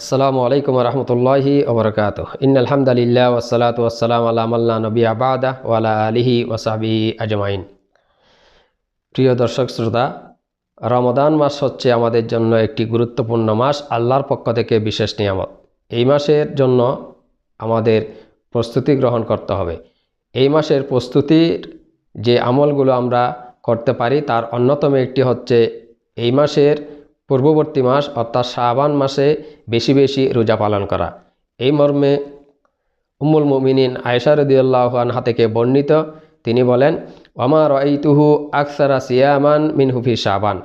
আসসালামু আলাইকুম রহমতুল্লাহি ওবরকাত ইন আলহামদুলিল্লাহ ওসালাত আল্লাহ আল্লাহ নবী আবাদা ওয়ালা আলিহি ওসাবি আজমাইন। প্রিয় দর্শক শ্রোতা রমদান মাস হচ্ছে আমাদের জন্য একটি গুরুত্বপূর্ণ মাস, আল্লাহর পক্ষ থেকে বিশেষ নিয়ামত। এই মাসের জন্য আমাদের প্রস্তুতি গ্রহণ করতে হবে। এই মাসের প্রস্তুতির যে আমলগুলো আমরা করতে পারি, তার অন্যতম একটি হচ্ছে এই মাসের পূর্ববর্তী মাস অর্থাৎ শাবান মাসে বেশি বেশি রোজা পালন করা। এই মর্মে উম্মুল মুমিনিন আয়সা রদিউল্লাহ আনহা থেকে বর্ণিত, তিনি বলেন আমার রঈতুহু আকসারা সিয়ামান মিন হুফি শাবান।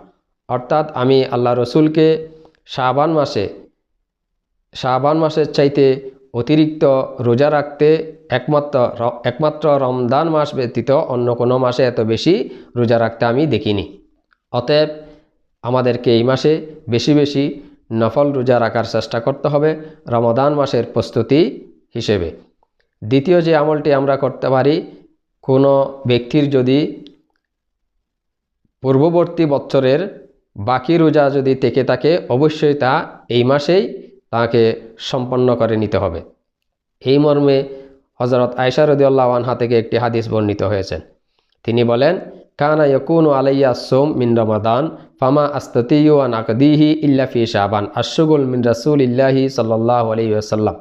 অর্থাৎ আমি আল্লাহ রসুলকে শাবান মাসে, শাবান মাসের চাইতে অতিরিক্ত রোজা রাখতে একমাত্র একমাত্র রমদান মাস ব্যতীত অন্য কোনো মাসে এত বেশি রোজা রাখতে আমি দেখিনি। অতএব আমাদেরকে এই মাসে বেশি বেশি নফল রোজা রাখার চেষ্টা করতে হবে রমদান মাসের প্রস্তুতি হিসেবে। দ্বিতীয় যে আমলটি আমরা করতে পারি, কোনো ব্যক্তির যদি পূর্ববর্তী বছরের বাকি রোজা যদি থেকে থাকে, অবশ্যই তা এই মাসেই তাকে সম্পন্ন করে নিতে হবে। এই মর্মে হজরত আয়সা রদিউল্লাহ আনহা থেকে একটি হাদিস বর্ণিত হয়েছেন তিনি বলেন কানা ইয়কুন আলাইয়া সোম মিন রমাদান, ফামা আস্তাতিউ আন আকদিহি ইল্লা ফি আশুগুল মিন রাসুল ইল্লাহি সাল্লাহ আলাইহি ওয়াসাল্লাম।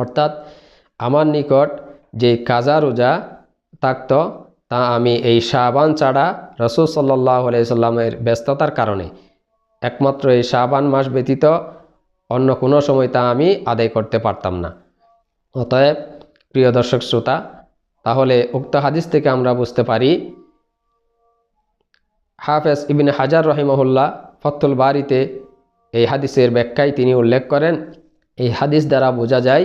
অর্থাৎ আমার নিকট যে কাজা রোজা থাকত, তা আমি এই শাবান ছাড়া রসুল সাল্লাহ আলাইসাল্লামের ব্যস্ততার কারণে, একমাত্র এই শাবান মাস ব্যতীত অন্য কোনো সময় তা আমি আদায় করতে পারতাম না। অতএব, প্রিয় দর্শক শ্রোতা, তাহলে উক্ত হাদিস থেকে আমরা বুঝতে পারি হাফেজ ইবিন হাজার রহিমহুল্লাহ ফতুল বাড়িতে এই হাদিসের ব্যাখ্যায় তিনি উল্লেখ করেন। এই হাদিস দ্বারা বোঝা যায়,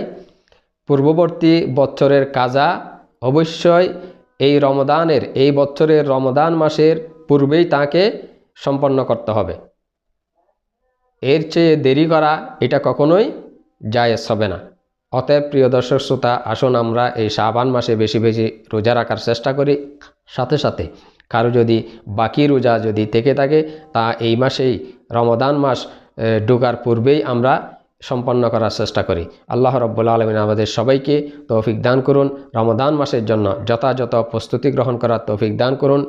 পূর্ববর্তী বছরের কাজা অবশ্যই এই রমদানের, এই বছরের রমদান মাসের পূর্বেই তাকে সম্পন্ন করতে হবে। এর চেয়ে দেরি করা এটা কখনোই জায়েজ হবে না। অতএব প্রিয় দর্শক শ্রোতা, আসুন আমরা এই শাবান মাসে বেশি বেশি রোজা রাখার চেষ্টা করি। সাথে সাথে কারও যদি বাকি রোজা যদি থেকে থাকে, তা এই মাসেই রমদান মাস ঢোকার পূর্বেই আমরা সম্পন্ন করার চেষ্টা করি। আল্লাহ রব্বুল আলমিন আমাদের সবাইকে তৌফিক দান করুন। রমদান মাসের জন্য যথাযথ প্রস্তুতি গ্রহণ করার তৌফিক দান করুন।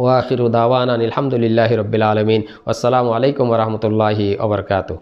ওয়াখিরু দাওয়ান আলহামদুলিল্লাহ রবিল আলমিন। আসসালামু আলাইকুম রহমতুল্লাহি ওবরকাতু